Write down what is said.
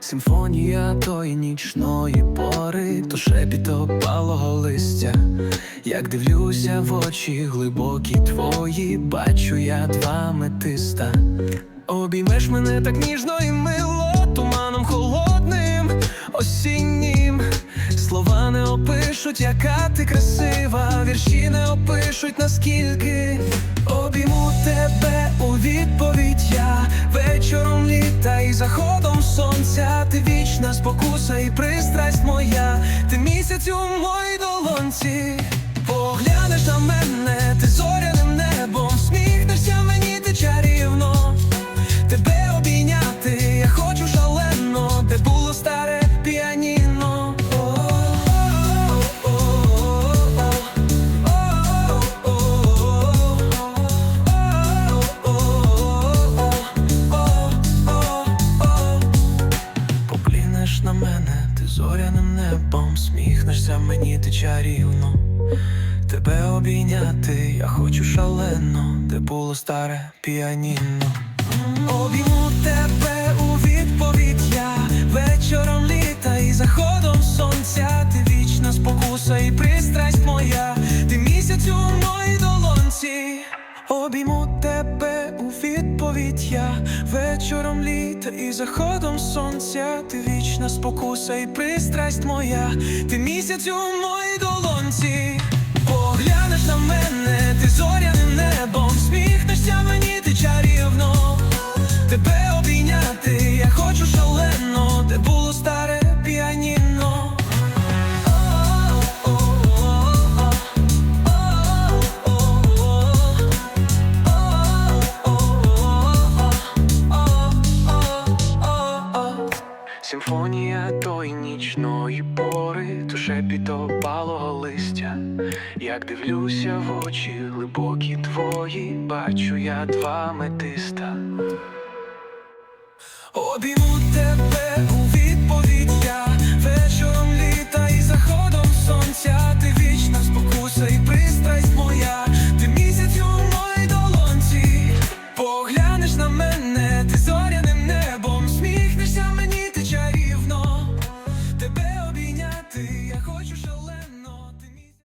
Симфонія тої нічної пори, то шепіт опалого листя, як дивлюся в очі глибокі твої, бачу я два метиста. Обіймеш мене так ніжно і мило, туманом холодним, осіннім. Слова не опишуть, яка ти красива, вірші не опишуть, наскільки обійму те. Вічна спокуса і пристрасть моя, ти місяць у моїй долонці. Зоряним небом, сміхнешся мені, ти чарівно. Тебе обійняти, я хочу шалено, де було старе піаніно. Обійму тебе у відповідь я вечором літа і заходом сонця. Ти вічна спокуса і пристрасть моя, ти місяць у моїй долонці. Обійму тебе відповідь я вечором літа і заходом сонця. Ти вічна спокуса і пристрасть моя, ти місяць у моїй долонці. Поглянеш на мене, ти зоряним Симфонія той нічної пори, душе шепіт листя, як дивлюся в очі, глибокі твої, бачу я два метиста. Обійму тебе у відповідь я вечором літа і заходом сонця, ти вічна спокуса і пристрасть моя, ти місяць у моїй долонці погляд.